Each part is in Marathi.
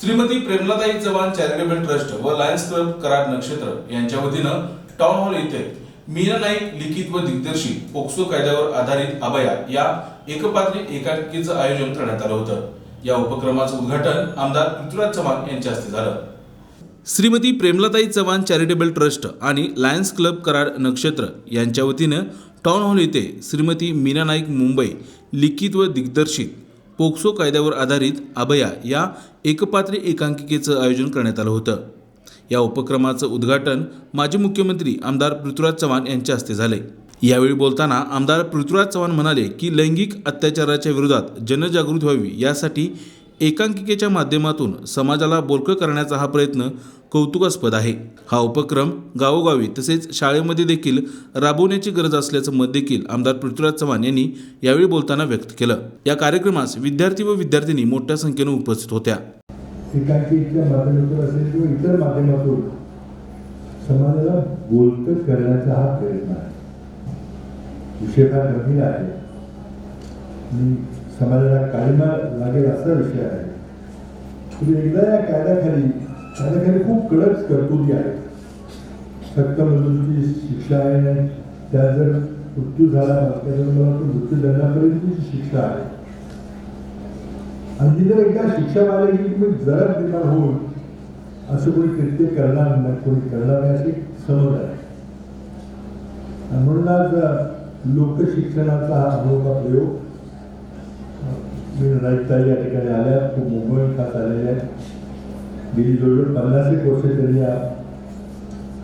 श्रीमती प्रेमलताई चव्हाण चॅरिटेबल ट्रस्ट व लायन्स क्लब कराड नक्षत्र यांच्या वतीनं टाउन हॉल येथे मीना नाईक लिखित व दिग्दर्शित पोक्सो कायद्यावर आधारित अभया या एकपात्री एकांकिकेचं आयोजन करण्यात आलं होतं. या उपक्रमाचं उद्घाटन आमदार पृथ्वीराज चव्हाण यांच्या हस्ते झालं. श्रीमती प्रेमलताई चव्हाण चॅरिटेबल ट्रस्ट आणि लायन्स क्लब कराड नक्षत्र यांच्या वतीनं टाउन हॉल येथे श्रीमती मीना नाईक मुंबई लिखित व दिग्दर्शित पोक्सो कायद्यावर आधारित अभया या एकपात्री एकांकिकेचं आयोजन करण्यात आलं होतं. या उपक्रमाचं उद्घाटन माजी मुख्यमंत्री आमदार पृथ्वीराज चव्हाण यांच्या हस्ते झाले. यावेळी बोलताना आमदार पृथ्वीराज चव्हाण म्हणाले की लैंगिक अत्याचाराच्या विरोधात जनजागृती व्हावी यासाठी एकांकिकेच्या माध्यमातून समाजाला बोलकं करण्याचा हा प्रयत्न कौतुकास्पद आहे. हा उपक्रम गावोगावी तसेच शाळेमध्ये देखील राबवण्याची गरज असल्याचं मत देखील आमदार पृथ्वीराज चव्हाण यांनी यावेळी बोलताना व्यक्त केलं. या कार्यक्रमास विद्यार्थी व विद्यार्थिनी मोठ्या संख्येने उपस्थित होत्या. समाजाला बोलतं करण्याचा हा प्रयत्न आहे. विषय फार गंभीर आहे. समाजाला काळीमा लागेल असा विषय आहे. तुम्ही एकदा या कायद्याखाली कायद्याखाली खूप कडक तरतुदी आहेत सक्त मजुरीची म्हणजे शिक्षा आहे आणि त्या जर मृत्यू झाला त्याच्यावर मला शिक्षा आहे. आणि जर एकदा शिक्षा मारली की तुम्ही जरा निर्माण होऊन असं कोणी कृत्य करणार नाही कोणी करणार नाही अशी समज आहे. म्हणून आज लोकशिक्षणाचा हा अनोखा प्रयोग मी राजताई या ठिकाणी आल्या खूप मुंबई खात आलेल्या आहेत गेली जवळजवळ पन्नास एक वर्ष त्यांनी या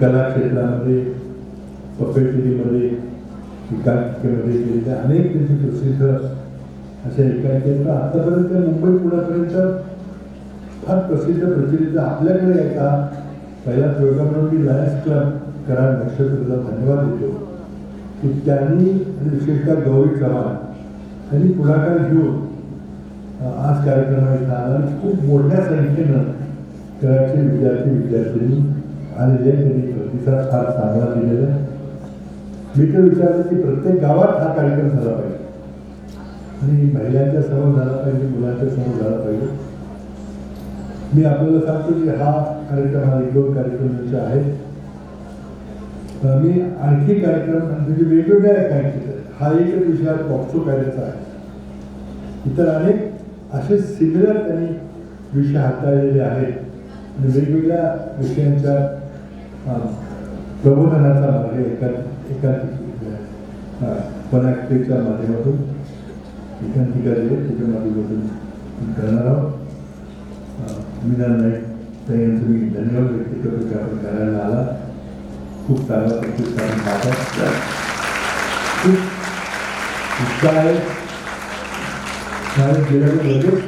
कला क्षेत्रामध्ये पपेटरीमध्ये एकांकिकेमध्ये केलेल्या अनेक त्यांची प्रसिद्ध अशा एकांकिका. आतापर्यंत मुंबई पुण्यापर्यंत फार प्रसिद्ध प्रचलित आपल्याकडे यायचा. पहिला प्रोग्राम म्हणून मी लायन्स क्लब करा नक्षत्राला धन्यवाद देतो. की त्यांनी आणि विशेषतः गौरी चव्हाण यांनी पुढाकार घेऊन आज कार्यक्रमात खूप मोठ्या संख्येनं कराडचे विद्यार्थी विद्यार्थिनी आलेले त्यांनी प्रतिसाद फार चांगला दिलेला आहे. मी तर विचारलं की प्रत्येक गावात हा कार्यक्रम झाला पाहिजे. आणि महिलांच्या समोर झाला पाहिजे मुलांच्या समोर झाला पाहिजे. मी आपल्याला सांगतो की हा कार्यक्रम हा एक दोन कार्यक्रम जे आहेत. अं, मी आणखी कार्यक्रम म्हणजे वेगवेगळ्या कार्यक्रम हा एकच विषय हा पॉक्सो कायद्याचा आहे. इतर अनेक असे सिमिलर त्यांनी विषय हाताळलेले आहेत. आणि वेगवेगळ्या विषयांच्या प्रबोधनाचा मार्ग एका एका पनाक्टेच्या माध्यमातून एकांकिका त्याच्या माध्यमातून करणार आहोत. अं, मीना नाईक त्यांचं मी धन्यवाद व्यक्त करतो की आपण करायला आला. खूप चांगला प्रतिसाद पाहतात. खूप उत्साह आहे. शाळेत गेल्यावर लगेच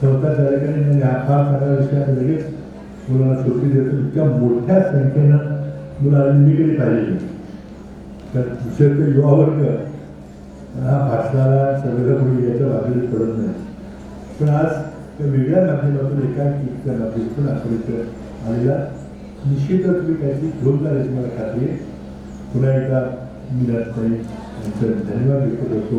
चौथा तारखेने म्हणजे हा फार विषयात लगेच मुलांना सुट्टी देतो. इतक्या मोठ्या संख्येनं मुलं निगडीत पाहिजे. तर विशेषतः युवा वर्ग हा भाषणाला सगळ्यापुढे याच्या बाजूला पडत नाही. पण आज त्या वेगळ्या माध्यमातून एका एकांकिकच्या माध्यमातून आपण इथं आलेला निश्चितच तुम्ही काहीतरी घेऊन जाण्याची मला खात्री आहे. पुन्हा एकदा मी राजताई यांचं धन्यवाद व्यक्त करतो.